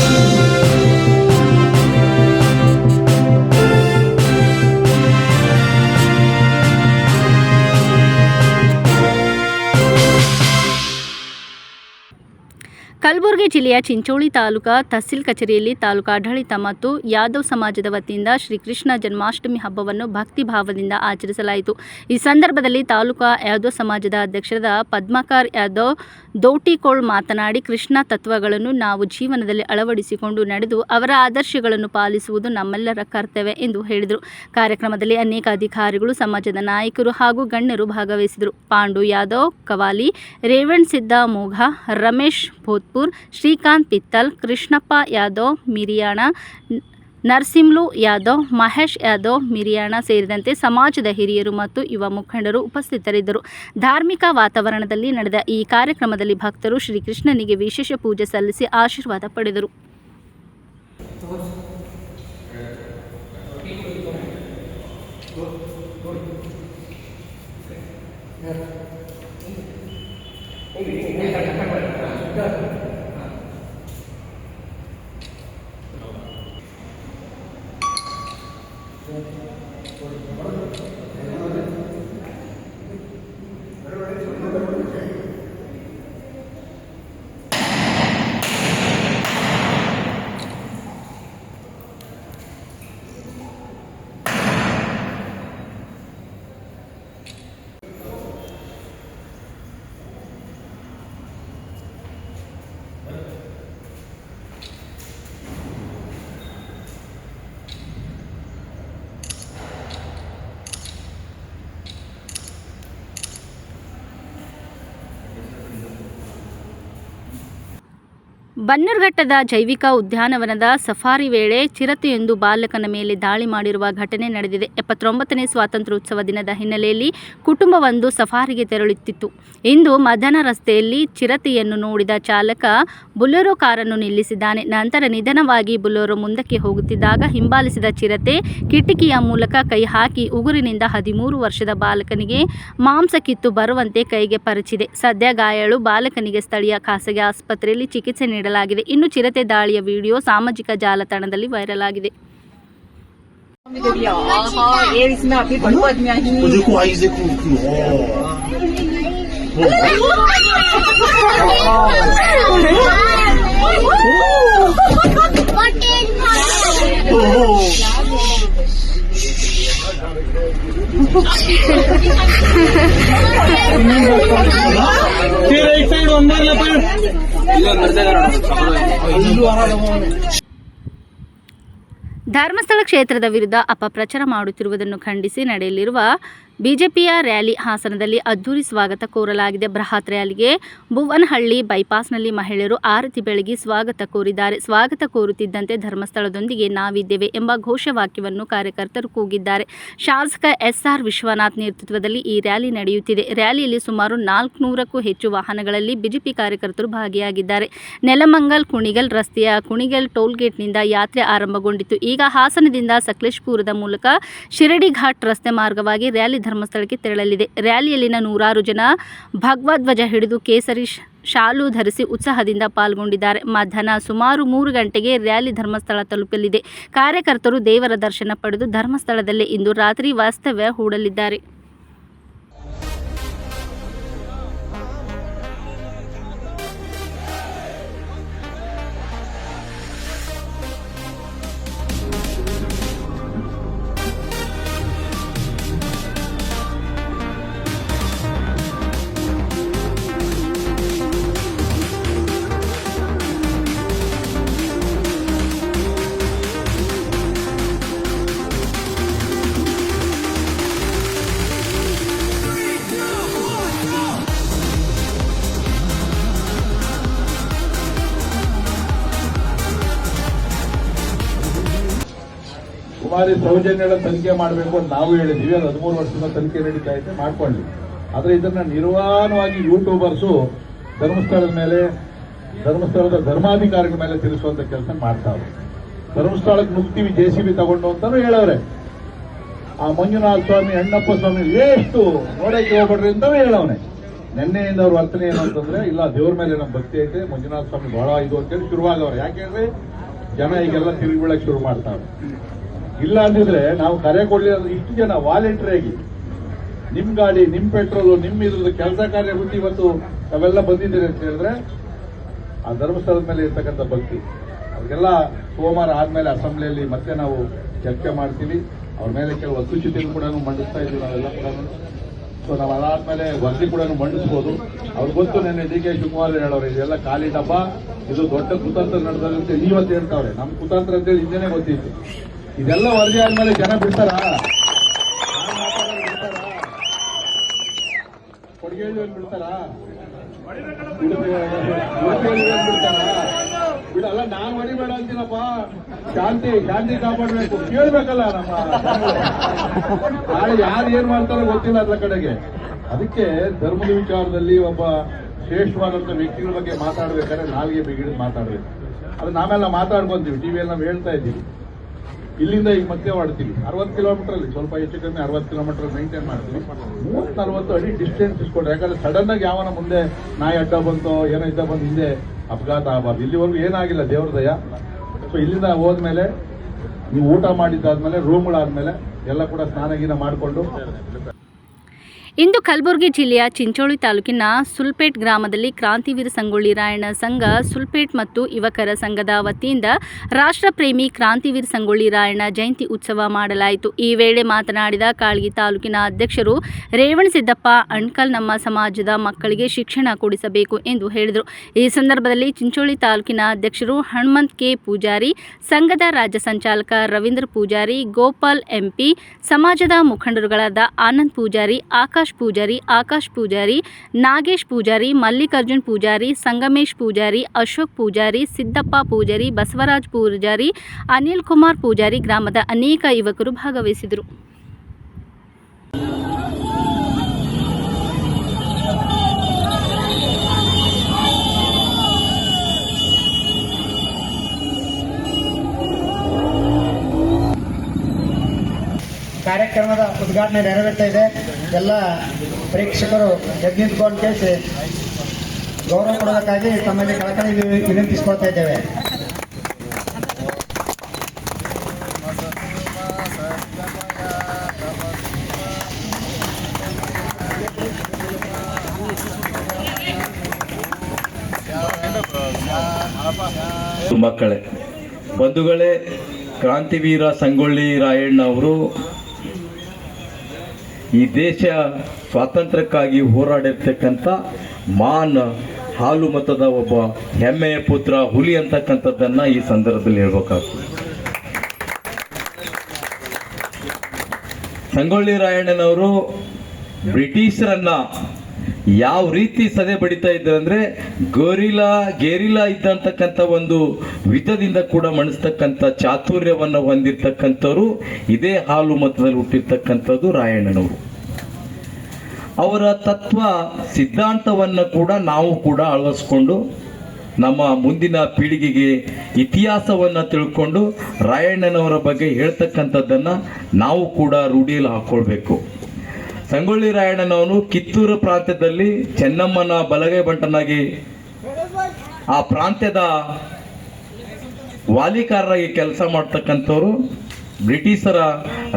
Thank you. ಜಿಲ್ಲೆಯ ಚಿಂಚೋಳಿ ತಾಲೂಕಾ ತಹಸೀಲ್ ಕಚೇರಿಯಲ್ಲಿ ತಾಲೂಕಾ ಆಡಳಿತ ಮತ್ತು ಯಾದವ್ ಸಮಾಜದ ವತಿಯಿಂದ ಶ್ರೀಕೃಷ್ಣ ಜನ್ಮಾಷ್ಟಮಿ ಹಬ್ಬವನ್ನು ಭಕ್ತಿ ಭಾವದಿಂದ ಆಚರಿಸಲಾಯಿತು. ಈ ಸಂದರ್ಭದಲ್ಲಿ ತಾಲೂಕಾ ಯಾದವ್ ಸಮಾಜದ ಅಧ್ಯಕ್ಷರಾದ ಪದ್ಮಕಾರ್ ಯಾದವ್ ದೋಟಿಕೋಳ್ ಮಾತನಾಡಿ, ಕೃಷ್ಣ ತತ್ವಗಳನ್ನು ನಾವು ಜೀವನದಲ್ಲಿ ಅಳವಡಿಸಿಕೊಂಡು ನಡೆದು ಅವರ ಆದರ್ಶಗಳನ್ನು ಪಾಲಿಸುವುದು ನಮ್ಮೆಲ್ಲರ ಕರ್ತವ್ಯ ಎಂದು ಹೇಳಿದರು. ಕಾರ್ಯಕ್ರಮದಲ್ಲಿ ಅನೇಕ ಅಧಿಕಾರಿಗಳು, ಸಮಾಜದ ನಾಯಕರು ಹಾಗೂ ಗಣ್ಯರು ಭಾಗವಹಿಸಿದರು. ಪಾಂಡು ಯಾದವ್, ಕವಾಲಿ ರೇವಣ್ ಸಿದ್ದ ಮೋಘ ರಮೇಶ್ ಭೋತ್ಪುರ್ ಶ್ರೀಕಾಂತ್ ಪಿತ್ತಲ್, ಕೃಷ್ಣಪ್ಪ ಯಾದವ್, ಮಿರಿಯಾಣ, ನರಸಿಂಹ್ಲು ಯಾದವ್, ಮಹೇಶ್ ಯಾದವ್, ಮಿರಿಯಾಣ ಸೇರಿದಂತೆ ಸಮಾಜದ ಹಿರಿಯರು ಮತ್ತು ಯುವ ಮುಖಂಡರು ಉಪಸ್ಥಿತರಿದ್ದರು. ಧಾರ್ಮಿಕ ವಾತಾವರಣದಲ್ಲಿ ನಡೆದ ಈ ಕಾರ್ಯಕ್ರಮದಲ್ಲಿ ಭಕ್ತರು ಶ್ರೀಕೃಷ್ಣನಿಗೆ ವಿಶೇಷ ಪೂಜೆ ಸಲ್ಲಿಸಿ ಆಶೀರ್ವಾದ ಪಡೆದರು. ಬನ್ನೂರುಘಟ್ಟದ ಜೈವಿಕ ಉದ್ಯಾನವನದ ಸಫಾರಿ ವೇಳೆ ಚಿರತೆಯೊಂದು ಬಾಲಕನ ಮೇಲೆ ದಾಳಿ ಮಾಡಿರುವ ಘಟನೆ ನಡೆದಿದೆ. ಎಪ್ಪತ್ತೊಂಬತ್ತನೇ ಸ್ವಾತಂತ್ರ್ಯೋತ್ಸವ ದಿನದ ಹಿನ್ನೆಲೆಯಲ್ಲಿ ಕುಟುಂಬವೊಂದು ಸಫಾರಿಗೆ ತೆರಳುತ್ತಿತ್ತು. ಇಂದು ಮದನ ರಸ್ತೆಯಲ್ಲಿ ಚಿರತೆಯನ್ನು ನೋಡಿದ ಚಾಲಕ ಬುಲೆರೋ ಕಾರನ್ನು ನಿಲ್ಲಿಸಿದ್ದಾನೆ. ನಂತರ ನಿಧಾನವಾಗಿ ಬುಲೆರೋ ಮುಂದಕ್ಕೆ ಹೋಗುತ್ತಿದ್ದಾಗ ಹಿಂಬಾಲಿಸಿದ ಚಿರತೆ ಕಿಟಕಿಯ ಮೂಲಕ ಕೈ ಹಾಕಿ ಉಗುರಿನಿಂದ ಹದಿಮೂರು ವರ್ಷದ ಬಾಲಕನಿಗೆ ಮಾಂಸ ಕಿತ್ತು ಬರುವಂತೆ ಕೈಗೆ ಪರಚಿದೆ. ಸದ್ಯ ಗಾಯಾಳು ಬಾಲಕನಿಗೆ ಸ್ಥಳೀಯ ಖಾಸಗಿ ಆಸ್ಪತ್ರೆಯಲ್ಲಿ ಚಿಕಿತ್ಸೆ ನೀಡಲಾಗಿದೆ. ಇನ್ನು ಚಿರತೆ ದಾಳಿಯ ವಿಡಿಯೋ ಸಾಮಾಜಿಕ ಜಾಲತಾಣದಲ್ಲಿ ವೈರಲ್ ಆಗಿದೆ ಧರ್ಮಸ್ಥಳ ಕ್ಷೇತ್ರದ ವಿರುದ್ಧ ಅಪಪ್ರಚಾರ ಮಾಡುತ್ತಿರುವುದನ್ನು ಖಂಡಿಸಿ ನಡೆಯಲಿರುವ ಬಿಜೆಪಿಯ ರ್ಯಾಲಿ ಹಾಸನದಲ್ಲಿ ಅದ್ದೂರಿ ಸ್ವಾಗತ ಕೋರಲಾಗಿದೆ. ಬೃಹತ್ ರ್ಯಾಲಿಗೆ ಭುವನಹಳ್ಳಿ ಬೈಪಾಸ್ನಲ್ಲಿ ಮಹಿಳೆಯರು ಆರತಿ ಬೆಳಗಿ ಸ್ವಾಗತ ಕೋರಿದ್ದಾರೆ. ಸ್ವಾಗತ ಕೋರುತ್ತಿದ್ದಂತೆ ಧರ್ಮಸ್ಥಳದೊಂದಿಗೆ ನಾವಿದ್ದೇವೆ ಎಂಬ ಘೋಷವಾಕ್ಯವನ್ನು ಕಾರ್ಯಕರ್ತರು ಕೂಗಿದ್ದಾರೆ. ಶಾಸಕ ಎಸ್ಆರ್ ವಿಶ್ವನಾಥ್ ನೇತೃತ್ವದಲ್ಲಿ ಈ ರ್ಯಾಲಿ ನಡೆಯುತ್ತಿದೆ. ರ್ಯಾಲಿಯಲ್ಲಿ ಸುಮಾರು ನಾಲ್ಕುನೂರಕ್ಕೂ ಹೆಚ್ಚು ವಾಹನಗಳಲ್ಲಿ ಬಿಜೆಪಿ ಕಾರ್ಯಕರ್ತರು ಭಾಗಿಯಾಗಿದ್ದಾರೆ. ನೆಲಮಂಗಲ್ ಕುಣಿಗಲ್ ರಸ್ತೆಯ ಕುಣಿಗಲ್ ಟೋಲ್ಗೇಟ್ನಿಂದ ಯಾತ್ರೆ ಆರಂಭಗೊಂಡಿತು ಈಗ ಹಾಸನದಿಂದ ಸಕಲೇಶ್ಪುರದ ಮೂಲಕ ಶಿರಡಿ ಘಾಟ್ ರಸ್ತೆ ಮಾರ್ಗವಾಗಿ ರ್ಯಾಲಿ ಧರ್ಮಸ್ಥಳಕ್ಕೆ ತೆರಳಲಿದೆ. ರ್ಯಾಲಿಯಲ್ಲಿನ ನೂರಾರು ಜನ ಭಗವಧ್ವಜ ಹಿಡಿದು ಕೇಸರಿ ಶಾಲು ಧರಿಸಿ ಉತ್ಸಾಹದಿಂದ ಪಾಲ್ಗೊಂಡಿದ್ದಾರೆ. ಮಧ್ಯಾಹ್ನ ಸುಮಾರು ಮೂರು ಗಂಟೆಗೆ ರ್ಯಾಲಿ ಧರ್ಮಸ್ಥಳ ತಲುಪಲಿದೆ. ಕಾರ್ಯಕರ್ತರು ದೇವರ ದರ್ಶನ ಪಡೆದು ಧರ್ಮಸ್ಥಳದಲ್ಲೇ ಇಂದು ರಾತ್ರಿ ವಾಸ್ತವ್ಯ ಹೂಡಲಿದ್ದಾರೆ. ಕುಮಾರಿ ಸೌಜನ್ಯಗಳ ತನಿಖೆ ಮಾಡಬೇಕು ಅಂತ ನಾವು ಹೇಳಿದ್ವಿ ಅದು ಹದಿಮೂರು ವರ್ಷದಿಂದ ತನಿಖೆ ನಡೀತಾ ಇದೆ, ಮಾಡ್ಕೊಳ್ಳಿ. ಆದರೆ ಇದನ್ನ ನಿರ್ವಾಣವಾಗಿ ಯೂಟ್ಯೂಬರ್ಸು ಧರ್ಮಸ್ಥಳದ ಮೇಲೆ, ಧರ್ಮಸ್ಥಳದ ಧರ್ಮಾಧಿಕಾರಿಗಳ ಮೇಲೆ ತಿಳಿಸುವಂತ ಕೆಲಸ ಮಾಡ್ತಾರೆ ಧರ್ಮಸ್ಥಳಕ್ಕೆ ನುಗ್ತೀವಿ ಜೆ ಸಿ ಬಿ ತಗೊಂಡು ಅಂತಾನು ಹೇಳವ್ರೆ. ಆ ಮಂಜುನಾಥ ಸ್ವಾಮಿ, ಅಣ್ಣಪ್ಪ ಸ್ವಾಮಿ ಎಷ್ಟು ನೋಡಕ್ಕೆ ಹೋಗ್ಬೇಡ್ರಿ ಅಂತಾನು ಹೇಳವನೆ. ನಿನ್ನೆಯಿಂದ ಅವ್ರ ವರ್ತನೆ ಏನು ಅಂತಂದ್ರೆ, ಇಲ್ಲ, ದೇವ್ರ ಮೇಲೆ ನಮ್ಮ ಭಕ್ತಿ ಐತೆ, ಮಂಜುನಾಥ ಸ್ವಾಮಿ ಬಹಳ ಇದು ಅಂತೇಳಿ ಶುರುವಾಗವ್ರೆ ಯಾಕೆಂದ್ರೆ ಜನ ಈಗೆಲ್ಲ ತಿರುಗಿ ಶುರು ಮಾಡ್ತಾವ್ರೆ ಇಲ್ಲ ಅಂದಿದ್ರೆ ನಾವು ಕರೆ ಕೊಡ್ಲಿಲ್ಲ ಇಷ್ಟು ಜನ ವಾಲಂಟ್ರಿ ಆಗಿ. ನಿಮ್ ಗಾಡಿ, ನಿಮ್ ಪೆಟ್ರೋಲು ನಿಮ್ ಇದ್ರದ್ದು ಕೆಲಸ ಕಾರ್ಯ ಬಿಟ್ಟು ಇವತ್ತು ನಾವೆಲ್ಲ ಬಂದಿದ್ದೀರಿ ಅಂತ ಹೇಳಿದ್ರೆ, ಆ ಧರ್ಮಸ್ಥಳದ ಮೇಲೆ ಇರ್ತಕ್ಕಂಥ ಭಕ್ತಿ, ಅವ್ರಿಗೆಲ್ಲ ಸೋಮವಾರ ಆದ್ಮೇಲೆ ಅಸೆಂಬ್ಲಿಯಲ್ಲಿ ಮತ್ತೆ ನಾವು ಚರ್ಚೆ ಮಾಡ್ತೀವಿ. ಅವ್ರ ಮೇಲೆ ಕೆಲವು ಅಸೂಚಿತೆಗಳು ಕೂಡ ಮಂಡಿಸ್ತಾ ಇದ್ವಿ ನಾವೆಲ್ಲ ಕೂಡ. ಸೊ ನಾವು ಅದಾದ್ಮೇಲೆ ವರದಿ ಕೂಡ ಮಂಡಿಸ್ಬೋದು. ಅವ್ರು ಗೊತ್ತು ನೆನ್ನೆ ಡಿ ಕೆ ಶಿವಕುಮಾರ್ ಹೇಳೋರು, ಇದೆಲ್ಲ ಖಾಲಿ ಡಬ್ಬ, ಇದು ದೊಡ್ಡ ಕುತಂತ್ರ ನಡೆದಂತೆ ಇವತ್ತು ಹೇಳ್ತಾವ್ರೆ. ನಮ್ಮ ಕುತಂತ್ರ ಅಂತೇಳಿ ಹಿಂದೆನೆ ಗೊತ್ತಿತ್ತು. ಇದೆಲ್ಲ ವರದಿ ಆದ್ಮೇಲೆ ಜನ ಬಿಡ್ತಾರ? ಬಿಡ್ತಾರಾ? ಬಿಡ್ತಾರ? ಬಿಡಲ್ಲ, ನಾನ್ ಹೊಡಿಬೇಡ ಅಂತೀನಪ್ಪ. ಶಾಂತಿ ಶಾಂತಿ ಕಾಪಾಡ್ಬೇಕು. ಕೇಳ್ಬೇಕಲ್ಲ ನಮ್ಮ ನಾಳೆ ಯಾರು ಏನ್ ಮಾಡ್ತಾರೋ ಗೊತ್ತಿಲ್ಲ ಅದ್ರ ಕಡೆಗೆ. ಅದಕ್ಕೆ ಧರ್ಮದ ವಿಚಾರದಲ್ಲಿ ಒಬ್ಬ ಶ್ರೇಷ್ಠವಾದಂತ ವ್ಯಕ್ತಿಗಳ ಬಗ್ಗೆ ಮಾತಾಡ್ಬೇಕಾದ್ರೆ ನಾಲ್ಗೆ ಬಿಗಿಡಿದ್ ಮಾತಾಡ್ಬೇಕು. ಅದು ನಾವೆಲ್ಲ ಮಾತಾಡ್ಕೊಂತೀವಿ. ಟಿವಿಯಲ್ಲಿ ನಾವು ಹೇಳ್ತಾ ಇದ್ದೀವಿ. ಇಲ್ಲಿಂದ ಈಗ ಮತ್ತೆ ಹೊಡ್ತೀವಿ ಅರವತ್ತು ಕಿಲೋಮೀಟರ್ ಅಲ್ಲಿ, ಸ್ವಲ್ಪ ಹೆಚ್ಚು ಕಮ್ಮಿ ಅರವತ್ತು ಕಿಲೋಮೀಟರ್ ಮೈಂಟೈನ್ ಮಾಡ್ತೀವಿ. ಮೂವತ್ ನಲ್ವತ್ತು ಅಡಿ ಡಿಸ್ಟೆನ್ಸ್ ಇಸ್ಕೊಡ್ರಿ, ಯಾಕಂದ್ರೆ ಸಡನ್ ಆಗಿ ಯಾವನ ಮುಂದೆ ನಾಯಿ ಅಡ್ಡ ಬಂತೋ, ಏನೋ ಇದ್ದ ಬಂದು ಹಿಂದೆ ಅಪಘಾತ ಆಗಬಾರ್ದು. ಇಲ್ಲಿವರೆಗೂ ಏನಾಗಿಲ್ಲ, ದೇವ್ರ ದಯ. ಸೊ ಇಲ್ಲಿಂದ ಹೋದ್ಮೇಲೆ ನೀವು ಊಟ ಮಾಡಿದ್ದಾದ್ಮೇಲೆ ರೂಮ್ಗಳಾದ್ಮೇಲೆ ಎಲ್ಲ ಕೂಡ ಸ್ನಾನ ಗೀನ ಮಾಡಿಕೊಂಡು ಇಂದು ಕಲಬುರಗಿ ಜಿಲ್ಲೆಯ ಚಿಂಚೋಳಿ ತಾಲೂಕಿನ ಸುಲ್ಪೇಟ್ ಗ್ರಾಮದಲ್ಲಿ ಕ್ರಾಂತಿವೀರ ಸಂಗೊಳ್ಳಿ ರಾಯಣ್ಣ ಸಂಘ, ಸುಲ್ಪೇಟ್ ಮತ್ತು ಯುವಕರ ಸಂಘದ ವತಿಯಿಂದ ರಾಷ್ಟ್ರಪ್ರೇಮಿ ಕ್ರಾಂತಿವೀರ ಸಂಗೊಳ್ಳಿ ರಾಯಣ್ಣ ಜಯಂತಿ ಉತ್ಸವ ಮಾಡಲಾಯಿತು. ಈ ವೇಳೆ ಮಾತನಾಡಿದ ಕಾಳಗಿ ತಾಲೂಕಿನ ಅಧ್ಯಕ್ಷರು ರೇವಣಸಿದ್ದಪ್ಪ ಅಣ್ಕಲ್ ನಮ್ಮ ಸಮಾಜದ ಮಕ್ಕಳಿಗೆ ಶಿಕ್ಷಣ ಕೊಡಿಸಬೇಕು ಎಂದು ಹೇಳಿದರು. ಈ ಸಂದರ್ಭದಲ್ಲಿ ಚಿಂಚೋಳಿ ತಾಲೂಕಿನ ಅಧ್ಯಕ್ಷರು ಹನುಮಂತ್ ಕೆ. ಪೂಜಾರಿ, ಸಂಘದ ರಾಜ್ಯ ಸಂಚಾಲಕ ರವೀಂದ್ರ ಪೂಜಾರಿ, ಗೋಪಾಲ್ ಎಂಪಿ, ಸಮಾಜದ ಮುಖಂಡರುಗಳಾದ ಆನಂದ್ ಪೂಜಾರಿ, ಆಕಾಶ್ ಪೂಜಾರಿ, ಆಕಾಶ್ ಪೂಜಾರಿ, ನಾಗೇಶ್ ಪೂಜಾರಿ, ಮಲ್ಲಿಕಾರ್ಜುನ್ ಪೂಜಾರಿ, ಸಂಗಮೇಶ್ ಪೂಜಾರಿ, ಅಶೋಕ್ ಪೂಜಾರಿ, ಸಿದ್ದಪ್ಪ ಪೂಜಾರಿ, ಬಸವರಾಜ್ ಪೂಜಾರಿ, ಅನಿಲ್ ಕುಮಾರ್ ಪೂಜಾರಿ ಗ್ರಾಮದ ಅನೇಕ ಯುವಕರು ಭಾಗವಹಿಸಿದರು. ಕಾರ್ಯಕ್ರಮದ ಉದ್ಘಾಟನೆ ನೆರವೇರ್ತಾ ಇದೆ. ಎಲ್ಲ ಪ್ರೇಕ್ಷಕರು ಎದ್ದು ನಿಂತ್ಕೊಂಡು ಕೇಳಿಸಿ ಗೌರವ ಕೊಡೋದಕ್ಕಾಗಿ ತಮ್ಮಲ್ಲಿ ಕಳಕಳಿ ವಿನಂತಿಸ್ಕೊಳ್ತಾ ಇದ್ದೇವೆ. ಮಕ್ಕಳೇ, ಬಂಧುಗಳೇ, ಕ್ರಾಂತಿವೀರ ಸಂಗೊಳ್ಳಿ ರಾಯಣ್ಣ ಅವರು ಈ ದೇಶ ಸ್ವಾತಂತ್ರ್ಯಕ್ಕಾಗಿ ಹೋರಾಡಿರ್ತಕ್ಕಂಥ ಮಾನ್ ಹಾಲು ಮತದ ಒಬ್ಬ ಹೆಮ್ಮೆಯ ಪುತ್ರ ಹುಲಿ ಅಂತಕ್ಕಂಥದ್ದನ್ನು ಈ ಸಂದರ್ಭದಲ್ಲಿ ಹೇಳ್ಬೇಕಾಗ್ತದೆ. ಸಂಗೊಳ್ಳಿ ರಾಯಣ್ಣನವರು ಬ್ರಿಟಿಷರನ್ನ ಯಾವ ರೀತಿ ಸದೆ ಬಡಿತಾ ಇದ್ರಂದ್ರೆ ಗೋರಿಲಾ, ಗೇರಿಲಾ ಇದ್ದಂತಕ್ಕಂಥ ಒಂದು ವಿಧದಿಂದ ಕೂಡ ಮಣಿಸ್ತಕ್ಕಂಥ ಚಾತುರ್ಯವನ್ನು ಹೊಂದಿರತಕ್ಕಂಥವ್ರು, ಇದೇ ಹಾಲು ಮತದಲ್ಲಿ ಹುಟ್ಟಿರ್ತಕ್ಕಂಥದ್ದು ರಾಯಣ್ಣನವರು. ಅವರ ತತ್ವ, ಸಿದ್ಧಾಂತವನ್ನು ಕೂಡ ನಾವು ಕೂಡ ಅಳವಡಿಸ್ಕೊಂಡು, ನಮ್ಮ ಮುಂದಿನ ಪೀಳಿಗೆಗೆ ಇತಿಹಾಸವನ್ನು ತಿಳ್ಕೊಂಡು ರಾಯಣ್ಣನವರ ಬಗ್ಗೆ ಹೇಳ್ತಕ್ಕಂಥದ್ದನ್ನು ನಾವು ಕೂಡ ರೂಢಿಯಲ್ಲಿ ಹಾಕ್ಕೊಳ್ಬೇಕು ಸಂಗೊಳ್ಳಿ ರಾಯಣ್ಣನವನು ಕಿತ್ತೂರು ಪ್ರಾಂತ್ಯದಲ್ಲಿ ಚೆನ್ನಮ್ಮನ ಬಲಗೈ ಬಂಟನಾಗಿ ಆ ಪ್ರಾಂತ್ಯದ ವಾಲಿಕಾರರಾಗಿ ಕೆಲಸ ಮಾಡ್ತಕ್ಕಂಥವ್ರು, ಬ್ರಿಟಿಷರ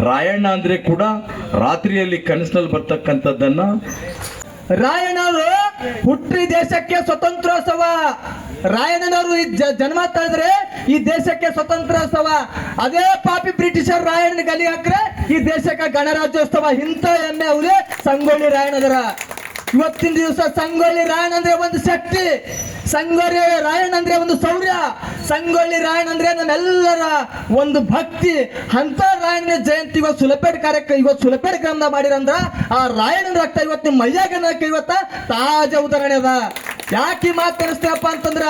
ರಾಯಣ್ಣ ಅಂದ್ರೆ ಕೂಡ ರಾತ್ರಿಯಲ್ಲಿ ಕನಸಿನಲ್ಲಿ ಬರ್ತಕ್ಕಂಥದ್ದನ್ನ ರಾಯಣ್ಣವರು ಹುಟ್ಟಿ ದೇಶಕ್ಕೆ ಸ್ವತಂತ್ರೋತ್ಸವ ರಾಯಣ್ಣನವರು ಈ ಜನ್ಮ ತಳೆದ್ರೆ ಈ ದೇಶಕ್ಕೆ ಸ್ವತಂತ್ರೋತ್ಸವ ಅದೇ ಪಾಪಿ ಬ್ರಿಟಿಷರ್ ರಾಯಣ್ಣ ಗಲಿ ಹಾಕ್ರೆ ಈ ದೇಶಕ್ಕೆ ಗಣರಾಜ್ಯೋತ್ಸವ ಇಂಥ ಎಮ್ಮೆ ಅವರೇ, ಸಂಗೊಳ್ಳಿ ರಾಯಣ್ಣದರ. ಇವತ್ತಿನ ದಿವಸ ಸಂಗೊಳ್ಳಿ ರಾಯಣ್ಣ ಅಂದ್ರೆ ಒಂದು ಶಕ್ತಿ. ಸಂಗೊಳ್ಳಿ ರಾಯಣ ಅಂದ್ರೆ ಒಂದು ಶೌರ್ಯ. ಸಂಗೊಳ್ಳಿ ರಾಯಣ್ಣ ಅಂದ್ರೆ ನಮ್ಮೆಲ್ಲರ ಒಂದು ಭಕ್ತಿ. ಅಂತ ರಾಯಣ್ಣ ಜಯಂತಿ ಇವತ್ತು ಸುಲಪೇಟ್ ಕಾರ್ಯಕ್ರಮ ಇವತ್ತು ಸುಲಪೇಟ್ ಗ್ರಾಮದ ಮಾಡಿರಂದ್ರ, ಆ ರಾಯಣ್ಣನ ರಕ್ತ ಇವತ್ತು ನಿಮ್ಮ ಮೈಯಾಗ ಇವತ್ತ? ತಾಜಾ ಉದಾಹರಣೆ ಅದ. ಯಾಕೆ ಮಾತು ಅಂತಂದ್ರ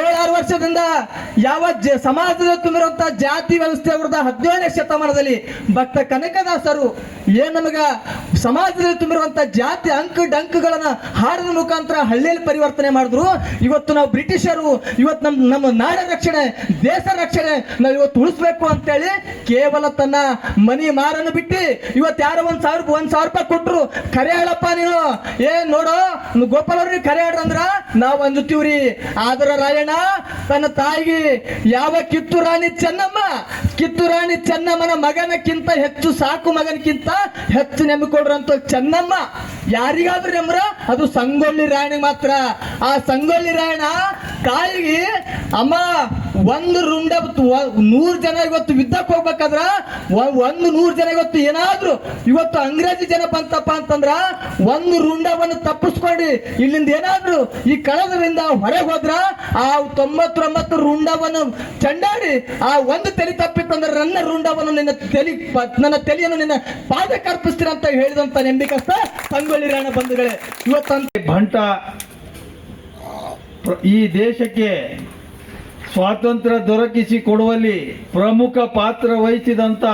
ಏಳಾರು ವರ್ಷದಿಂದ ಯಾವ ಜ ಸಮಾಜದಲ್ಲಿ ತುಂಬಿರುವಂತ ಜಾತಿ ವ್ಯವಸ್ಥೆ ವಿರುದ್ಧ ಹದಿನೇಳನೇ ಶತಮಾನದಲ್ಲಿ ಭಕ್ತ ಕನಕದಾಸರು ಏನ್ ನಮಗ ಸಮಾಜದಲ್ಲಿ ತುಂಬಿರುವಂತ ಜಾತಿ ಅಂಕ ಡಂಕಗಳನ್ನ ಹಾರದ ಮುಖಾಂತರ ಹಳ್ಳಿಯಲ್ಲಿ ಪರಿವರ್ತನೆ ಮಾಡಿದ್ರು. ಇವತ್ತು ನಾವು ಬ್ರಿಟಿಷರು, ಇವತ್ತು ನಮ್ಮ ನಮ್ಮ ನಾಡ ರಕ್ಷಣೆ, ದೇಶ ರಕ್ಷಣೆ ನಾವು ಇವತ್ತು ಉಳಿಸ್ಬೇಕು ಅಂತೇಳಿ ಕೇವಲ ತನ್ನ ಮನಿ ಮಾರನ್ನು ಬಿಟ್ಟು ಇವತ್ತು ಯಾರೋ ಒಂದ್ ಸಾವಿರ ಒಂದ್ ಸಾವಿರ ರೂಪಾಯಿ ಕೊಟ್ರು. ಕರೆ ಹೇಳಪ್ಪ ನೀನು. ಏ ನೋಡು, ಗೋಪಾಲ್ ಅವ್ರಿಗೆ ಕರೆ ಹೇಳ್ರಂದ್ರ ನಾವು ಅಂಜುತ್ತೀವ್ರಿ ಆದ್ರ ರಾಯಣ್ಣ, ತನ್ನ ತಾಯಿಗೆ ಯಾವ ಕಿತ್ತು ರಾಣಿ ಚೆನ್ನಮ್ಮ, ಕಿತ್ತು ರಾಣಿ ಚೆನ್ನಮ್ಮನ ಮಗನಕ್ಕಿಂತ ಹೆಚ್ಚು ಸಾಕು ಮಗನಕ್ಕಿಂತ ಹೆಚ್ಚು ನೆಮ್ಮಿಕೊಡ್ರಂತ ಚೆನ್ನಮ್ಮ. ಯಾರಿಗಾದ್ರೂ ನೆಮ್ರ ಅದು ಸಂಗೊಳ್ಳಿ ರಾಯಣಿ ಮಾತ್ರ. ಆ ಸಂಗೊಳ್ಳಿ ರಾಯಣ್ಣ ತಾಯಿಗೆ, ಅಮ್ಮ ಒಂದು ರುಂಡ ನೂರು ಜನ ಇವತ್ತು ಯುದ್ಧಕ್ಕೆ ಹೋಗ್ಬೇಕಾದ್ರ ಒಂದು ನೂರು ಜನ ಇವತ್ತು ಏನಾದ್ರು, ಇವತ್ತು ಅಂಗ್ರೇಜಿ ಜನ ಬಂತಪ್ಪ ಅಂತಂದ್ರ ಒಂದು ರುಂಡವನ್ನು ತಪ್ಪಿಸ್ಕೊಂಡು ಇಲ್ಲಿಂದ ಏನಾದ್ರು ಈ ಕಳದರಿಂದ ಹೊರಗೆ ಹೋದ್ರ ಆ ತೊಂಬತ್ತೊಂಬತ್ತು ರುಂಡವನ್ನು ಚಂಡಾಡಿ ಆ ಒಂದು ತಲೆ ತಪ್ಪಿತ್ತಂದ್ರೆ ನನ್ನ ರುಂಡವನ್ನು ನಿನ್ನ ತಲೆ ನನ್ನ ತಲೆಯನ್ನು ನಿನ್ನ ಪಾದಕ್ಕೆ ಅರ್ಪಿಸ್ತೀರ ಅಂತ ಹೇಳಿದಂತ ನೆಂಬಿಕಸ್ತ ಸಂಗೊಳ್ಳಿ ರಾಣ ಬಂಧುಗಳೇ, ಇವತ್ತಂತ ಪ್ರ- ಈ ದೇಶಕ್ಕೆ ಸ್ವಾತಂತ್ರ್ಯ ದೊರಕಿಸಿ ಕೊಡುವಲ್ಲಿ ಪ್ರಮುಖ ಪಾತ್ರ ವಹಿಸಿದಂತ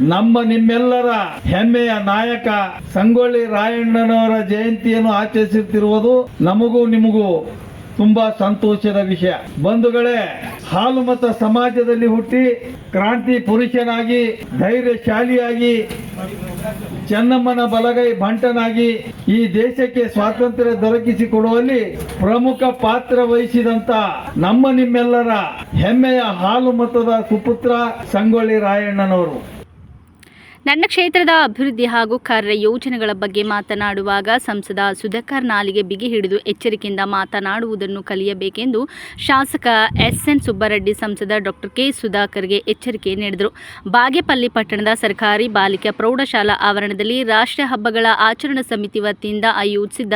ನಮ್ಮ ನಿಮ್ಮೆಲ್ಲರ ಹೆಮ್ಮೆಯ ನಾಯಕ ಸಂಗೊಳ್ಳಿ ರಾಯಣ್ಣನವರ ಜಯಂತಿಯನ್ನು ಆಚರಿಸುತ್ತಿರುವುದು ನಮಗೂ ನಿಮಗೂ ತುಂಬಾ ಸಂತೋಷದ ವಿಷಯ. ಬಂಧುಗಳೇ ಹಾಲು ಮತ ಸಮಾಜದಲ್ಲಿ ಹುಟ್ಟಿ ಕ್ರಾಂತಿ ಪುರುಷನಾಗಿ, ಧೈರ್ಯಶಾಲಿಯಾಗಿ, ಚೆನ್ನಮ್ಮನ ಬಲಗೈ ಬಂಟನಾಗಿ ಈ ದೇಶಕ್ಕೆ ಸ್ವಾತಂತ್ರ್ಯ ದೊರಕಿಸಿಕೊಡುವಲ್ಲಿ ಪ್ರಮುಖ ಪಾತ್ರ ವಹಿಸಿದಂತ ನಮ್ಮ ನಿಮ್ಮೆಲ್ಲರ ಹೆಮ್ಮೆಯ ಹಾಲು ಮತದ ಸುಪುತ್ರ ಸಂಗೊಳ್ಳಿ ರಾಯಣ್ಣನವರು. ನನ್ನ ಕ್ಷೇತ್ರದ ಅಭಿವೃದ್ಧಿ ಹಾಗೂ ಕಾರ್ಯ ಯೋಜನೆಗಳ ಬಗ್ಗೆ ಮಾತನಾಡುವಾಗ ಸಂಸದ ಸುಧಾಕರ್ ನಾಲಿಗೆ ಬಿಗಿ ಹಿಡಿದು ಎಚ್ಚರಿಕೆಯಿಂದ ಮಾತನಾಡುವುದನ್ನು ಕಲಿಯಬೇಕೆಂದು ಶಾಸಕ ಎಸ್ ಎನ್ ಸುಬ್ಬರೆಡ್ಡಿ ಸಂಸದ ಡಾಕ್ಟರ್ ಕೆ ಸುಧಾಕರ್ಗೆ ಎಚ್ಚರಿಕೆ ನೀಡಿದರು. ಬಾಗೇಪಲ್ಲಿ ಪಟ್ಟಣದ ಸರ್ಕಾರಿ ಬಾಲಿಕಾ ಪ್ರೌಢಶಾಲಾ ಆವರಣದಲ್ಲಿ ರಾಷ್ಟ್ರೀಯ ಹಬ್ಬಗಳ ಆಚರಣಾ ಸಮಿತಿ ವತಿಯಿಂದ ಆಯೋಜಿಸಿದ್ದ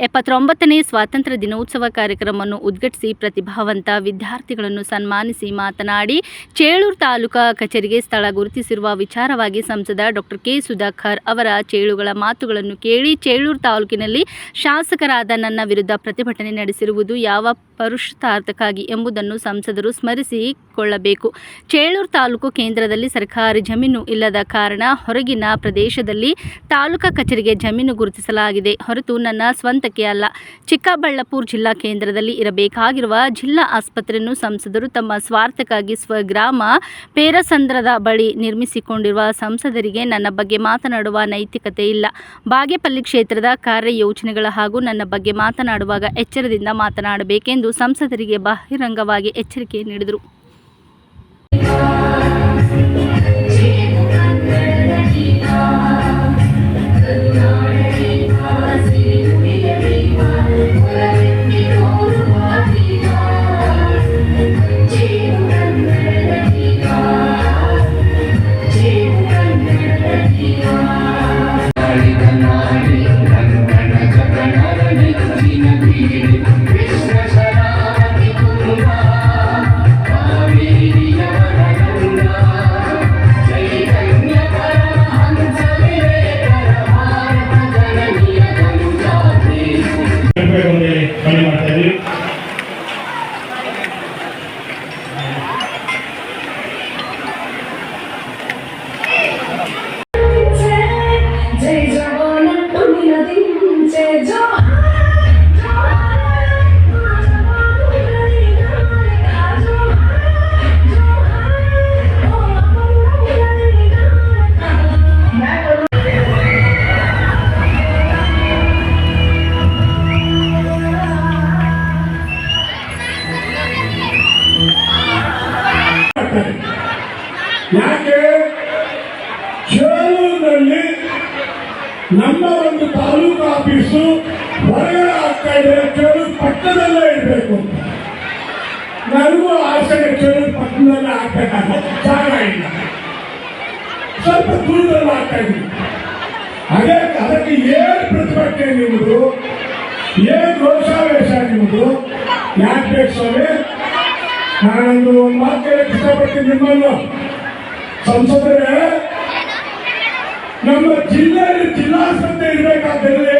ಎಪ್ಪತ್ತೊಂಬತ್ತನೇ ಸ್ವಾತಂತ್ರ್ಯ ದಿನೋತ್ಸವ ಕಾರ್ಯಕ್ರಮವನ್ನು ಉದ್ಘಾಟಿಸಿ ಪ್ರತಿಭಾವಂತ ವಿದ್ಯಾರ್ಥಿಗಳನ್ನು ಸನ್ಮಾನಿಸಿ ಮಾತನಾಡಿ, ಚೇಳೂರು ತಾಲೂಕಾ ಕಚೇರಿಗೆ ಸ್ಥಳ ಗುರುತಿಸಿರುವ ವಿಚಾರವಾಗಿ ಸಂಸದ ಡಾಕ್ಟರ್ ಕೆ ಸುಧಾಕರ್ ಅವರ ಚೇಳುಗಳ ಮಾತುಗಳನ್ನು ಕೇಳಿ ಚೇಳೂರು ತಾಲೂಕಿನಲ್ಲಿ ಶಾಸಕರಾದ ನನ್ನ ವಿರುದ್ಧ ಪ್ರತಿಭಟನೆ ನಡೆಸಿರುವುದು ಯಾವ ಪರುಷಾರ್ಥಕ್ಕಾಗಿ ಎಂಬುದನ್ನು ಸಂಸದರು ಸ್ಮರಿಸಿಕೊಳ್ಳಬೇಕು. ಚೇಳೂರು ತಾಲೂಕು ಕೇಂದ್ರದಲ್ಲಿ ಸರ್ಕಾರಿ ಜಮೀನು ಇಲ್ಲದ ಕಾರಣ ಹೊರಗಿನ ಪ್ರದೇಶದಲ್ಲಿ ತಾಲೂಕಾ ಕಚೇರಿಗೆ ಜಮೀನು ಗುರುತಿಸಲಾಗಿದೆ. ಹೊರತು ನನ್ನ ಸ್ವಂತಕ್ಕೆ ಅಲ್ಲ. ಚಿಕ್ಕಬಳ್ಳಾಪುರ ಜಿಲ್ಲಾ ಕೇಂದ್ರದಲ್ಲಿ ಇರಬೇಕಾಗಿರುವ ಜಿಲ್ಲಾ ಆಸ್ಪತ್ರೆಯನ್ನು ಸಂಸದರು ತಮ್ಮ ಸ್ವಾರ್ಥಕ್ಕಾಗಿ ಸ್ವಗ್ರಾಮ ಪೇರಸಂದ್ರದ ಬಳಿ ನಿರ್ಮಿಸಿಕೊಂಡಿರುವ ಸಂಸದರಿಗೆ ನನ್ನ ಬಗ್ಗೆ ಮಾತನಾಡುವ ನೈತಿಕತೆ ಇಲ್ಲ. ಬಾಗೇಪಲ್ಲಿ ಕ್ಷೇತ್ರದ ಕಾರ್ಯ ಯೋಜನೆಗಳ ಹಾಗೂ ನನ್ನ ಬಗ್ಗೆ ಮಾತನಾಡುವಾಗ ಎಚ್ಚರದಿಂದ ಮಾತನಾಡಬೇಕೆಂದು ಸಂಸದರಿಗೆ ಬಹಿರಂಗವಾಗಿ ಎಚ್ಚರಿಕೆ ನೀಡಿದರು. ನಮ್ಮ ಒಂದು ತಾಲೂಕು ಆಫೀಸು ಹೊರಗಡೆ ಆಗ್ತಾ ಇದೆ ಚೇಳೂರು ಪಟ್ಟಣದಲ್ಲೇ ಇರಬೇಕು ನನಗೂ ಆಸೆ ಚೇಳೂರು ಪಟ್ಟಣದಲ್ಲೇ ಆಗ್ಬೇಕಾದ್ರೆ ಜಾಗ ಇಲ್ಲ. ಸ್ವಲ್ಪ ದೂರದಲ್ಲಿ ಆಗ್ತಾ ಇದ್ದೀನಿ. ಅದೇ ಅದಕ್ಕೆ ಏನು ಪ್ರತಿಭಟನೆ ನಿಮ್ಮದು ಏನು ರೋಷಾವೇಶ ನಿಮ್ಮದು ಯಾಕೆ ಸ್ವಾಮಿ? ನಾನೊಂದು ಒಂದು ಮಾತು ಕೇಳಕ್ಕೆ ಇಷ್ಟಪಡ್ತೀನಿ ನಿಮ್ಮನ್ನು. ಸಂಸದರೇ, ನಮ್ಮ ಜಿಲ್ಲೆಯಲ್ಲಿ ಜಿಲ್ಲಾಸ್ಪತ್ರೆ ಇರಬೇಕಾದಲ್ಲಿ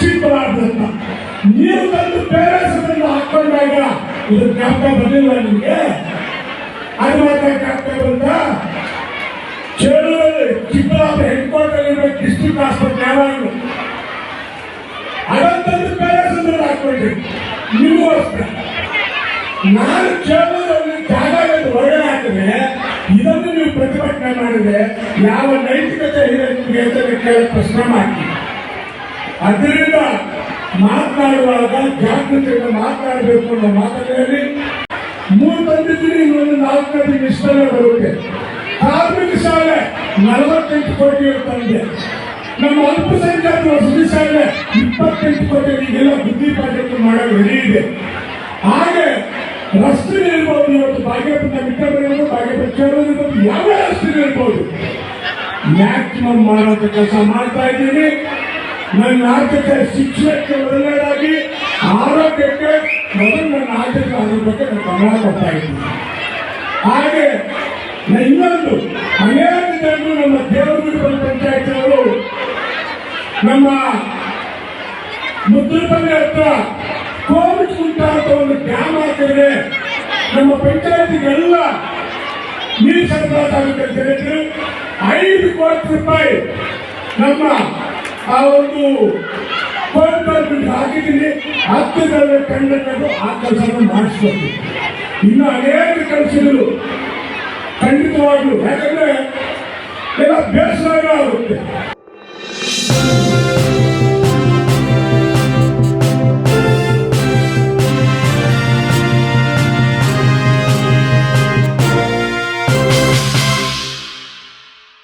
ಚಿಕ್ಕಬಳ್ಳಾಪುರ ನೀವು ತಂದು ಬೇರೆ ಹೆಸರನ್ನು ಹಾಕೊಂಡಾಗ ಇದು ಜ್ಞಾಪಕ ಬರಲಿಲ್ಲ ನಿಮಗೆ? ಅದು ಮಾತ್ರ ಜ್ಞಾಪಕ ಬಂತ? ಚೇಳೂರಲ್ಲಿ ಚಿಕ್ಕ ಚಿಕ್ಕಬಳ್ಳಾಪುರ ಹೆಡ್ ಕ್ವಾರ್ಟರ್ ಇರಬೇಕು ಡಿಸ್ಟ್ರಿಕ್ಟ್ ಆಸ್ಪತ್ರೆ ಯಾವಾಗಲೂ. ಅದಂತಂದು ಬೇರೆ ಸಂದರ್ಭ ಹಾಕೊಂಡ್ರಿ ಅಷ್ಟೇ. ನಾನು ಕೇಳೋದ್ರಲ್ಲಿ ಜಾಗದಲ್ಲಿ ಹೊರಗಡೆ ಹಾಕಿದ್ರೆ ಇದನ್ನು ನೀವು ಪ್ರತಿಭಟನೆ ಮಾಡಿದ್ರೆ ಯಾವ ನೈತಿಕತೆ ಇದೆ ನಿಮಗೆ ಅಂತ ಕೇಳಿ ಪ್ರಶ್ನೆ ಮಾಡಿ. ಅದರಿಂದ ಮಾತನಾಡುವಾಗ ಜಾಗೃತಿಯಿಂದ ಮಾತನಾಡಬೇಕು ಅನ್ನೋ ಮಾತಲ್ಲಿ ಮೂರು ತಂದಿದ್ದೀನಿ ಇನ್ನೊಂದು ನಾಲ್ಕನೇ ಇಷ್ಟನೇ ಬರುತ್ತೆ. ಕಾರ್ಮಿಕ ಶಾಲೆ ನಲವತ್ತೆಂಟು ಕೋಟಿ ತಂದೆ ನಮ್ಮ ಅಲ್ಪಸಂಖ್ಯಾತ ವಸತಿ ಶಾಲೆ ಇಪ್ಪತ್ತೆಂಟು ಕೋಟಿ ಈಗೆಲ್ಲ ಬುದ್ಧಿ ಪಾಠಕ್ಕೆ ಮಾಡಲು ರೆಡಿ ಇದೆ. ಹಾಗೆ ರಸ್ತೆ ಇರ್ಬೋದು. ಇವತ್ತು ಭಾಗ್ಯಪಟ್ಟ ಚೇರೋದು ಇರ್ಬೋದು. ಯಾವ ರಸ್ತೆ ಇರ್ಬೋದು. ಮ್ಯಾಕ್ಸಿಮಮ್ ಮಾಡುವಂತ ಕೆಲಸ ಮಾಡ್ತಾ ಇದ್ದೀನಿ. ನನ್ನ ಆರ್ಥಿಕ ಶಿಕ್ಷಣಕ್ಕೆ ಮೊದಲನೇದಾಗಿ ಆರೋಗ್ಯಕ್ಕೆ ಮೊದಲು ನನ್ನ ಆರ್ಥಿಕ ಬಗ್ಗೆ ನಾನು ಗಮನ ಕೊಡ್ತಾ ಇದ್ದೀನಿ. ಹಾಗೆ ಇನ್ನೊಂದು, ಅನೇಕ ಜನರು ನಮ್ಮ ದೇವಗುಡಿ ಪಂಚಾಯತ್ನವರು ನಮ್ಮ ಮುದ್ರಪಲ್ಲಿ ಹತ್ರ ಅಂತ ಒಂದು ಡ್ಯಾಮ್ ಹಾಕಿದ್ರೆ ನಮ್ಮ ಪಂಚಾಯತಿಗೆಲ್ಲ ನೀರು ಸರಬರಾಜ್ ಆಗುತ್ತೆ ಅಂತ ಐದು ಕೋಟಿ ರೂಪಾಯಿ ನಮ್ಮ ಆ ಒಂದು ಕೋವಿಡ್ ಹಾಕಿದ್ದೀನಿ. ಹತ್ತು ಜನ ಕಂಡು ಆ ಕೆಲಸವನ್ನು ಮಾಡಿಸ್ಬೇಕು. ಇನ್ನು ಅನೇಕ ಕೆಲಸಗಳು ಖಂಡಿತವಾಗ್ಲು. ಯಾಕಂದ್ರೆ ಎಲ್ಲ ಬೇಸರ ಆಗುತ್ತೆ.